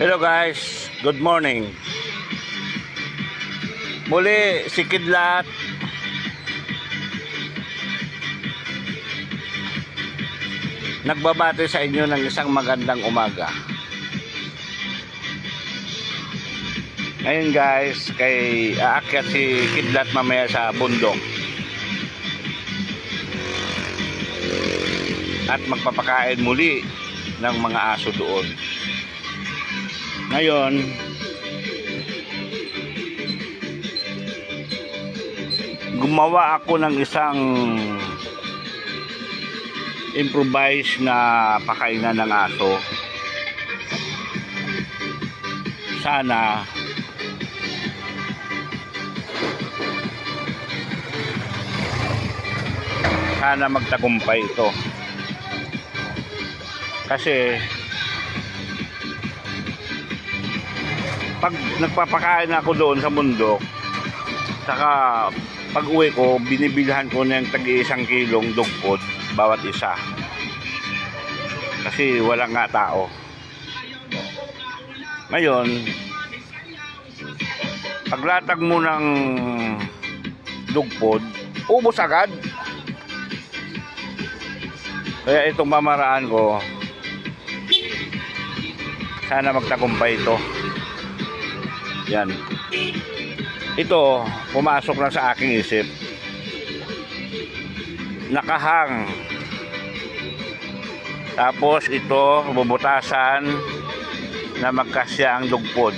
Hello guys, good morning. Muli si Kidlat. Nagbabati sa inyo ng isang magandang umaga. Ngayon guys, kay aakyat si Kidlat mamaya sa bundok. At magpapakain muli ng mga aso doon. Ngayon, gumawa ako ng isang improvise na pakainan ng aso. Sana sana magtagumpay ito. Kasi pag nagpapakain ako doon sa bundok, saka pag uwi ko, binibilhan ko ng tagi isang kilong dugpot bawat isa. Kasi wala nga tao. Ngayon, paglatag mo ng dugpod, ubos agad. Kaya itong mamaraan ko, sana magtagumpay ito. Yan. Ito, pumasok na sa aking isip. Nakahang. Tapos ito, bubutasan na magkasya ang dugpod.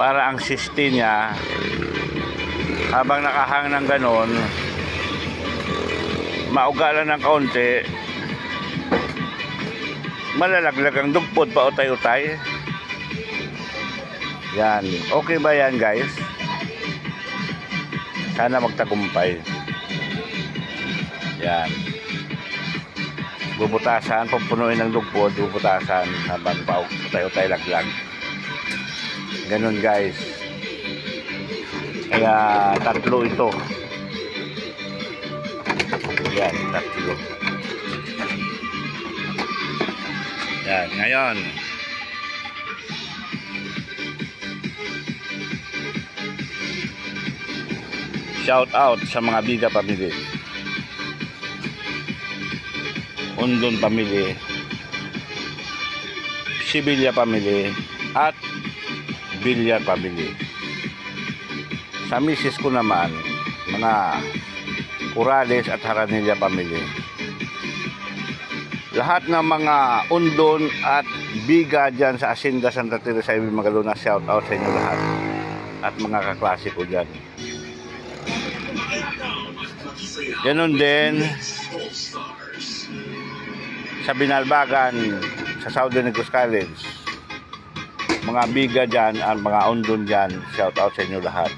Para ang siste niya, habang nakahang ng ganon, maugalan ng kaunti, malalaglag ang dugpod pa utay-utay. Yan. Okay ba yan, guys? Sana magtagumpay. Yan. Bubutasan, pupunuin ng dugpod, bubutasan habang pa utay-utay laglag. Ganun, guys. Kaya tatlo ito. Yan, tatlo. Yan, ngayon. Shout out sa mga Biga family. Undon family. Sibilya family at Bilyar family. Sa misis ko naman, mga Corrales at Haranilla family. Lahat ng mga undon at biga dyan sa Asinda Santa Teresa Ibig Magaluna, shout out sa inyo lahat. At mga kaklase ko dyan. Ganon din sa Binalbagan sa Southern Negros College. Mga biga dyan at mga undon dyan, shout out sa inyo lahat.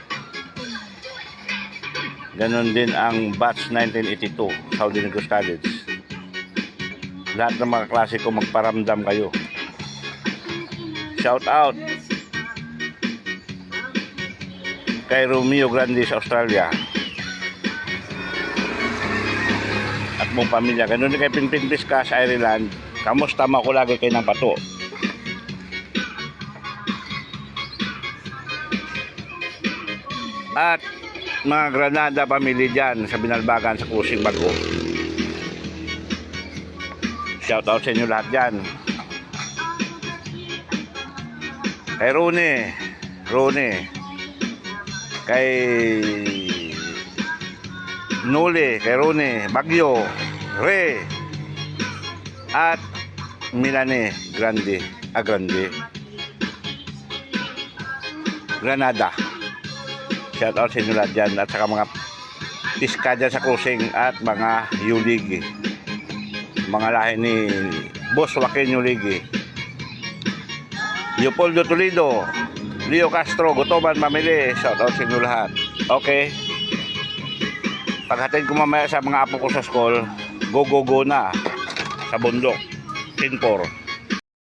Ganon din ang batch 1982, Southern Negros College. Lahat ng mga klase ko magparamdam kayo. Shout out kay Romeo Grande Australia. Mong pamilya. Ganun din kay Pinpin Pisca sa Ireland. Kamusta ko lagi kay ng pato. At mga Granada family dyan sa Binalbagan sa Kusing Bago. Shout out sa inyo lahat dyan. Kay Rone, Rone, kay Nole, kay Rone, Bagyo, Re, at Milane Grande, ah Grande, Granada. Shout out sa inyo lahat dyan at saka mga piska dyan sa cruising at mga Yuligi. Mga lahi ni Boss Joaquin Yuligi. Leopoldo Toledo, Leo Castro, Gutoman Mamili. Shout out sa inyo lahat. Okay. Paghatid ko mamaya sa mga apo ko sa school, go go go na sa bundok. 10-4.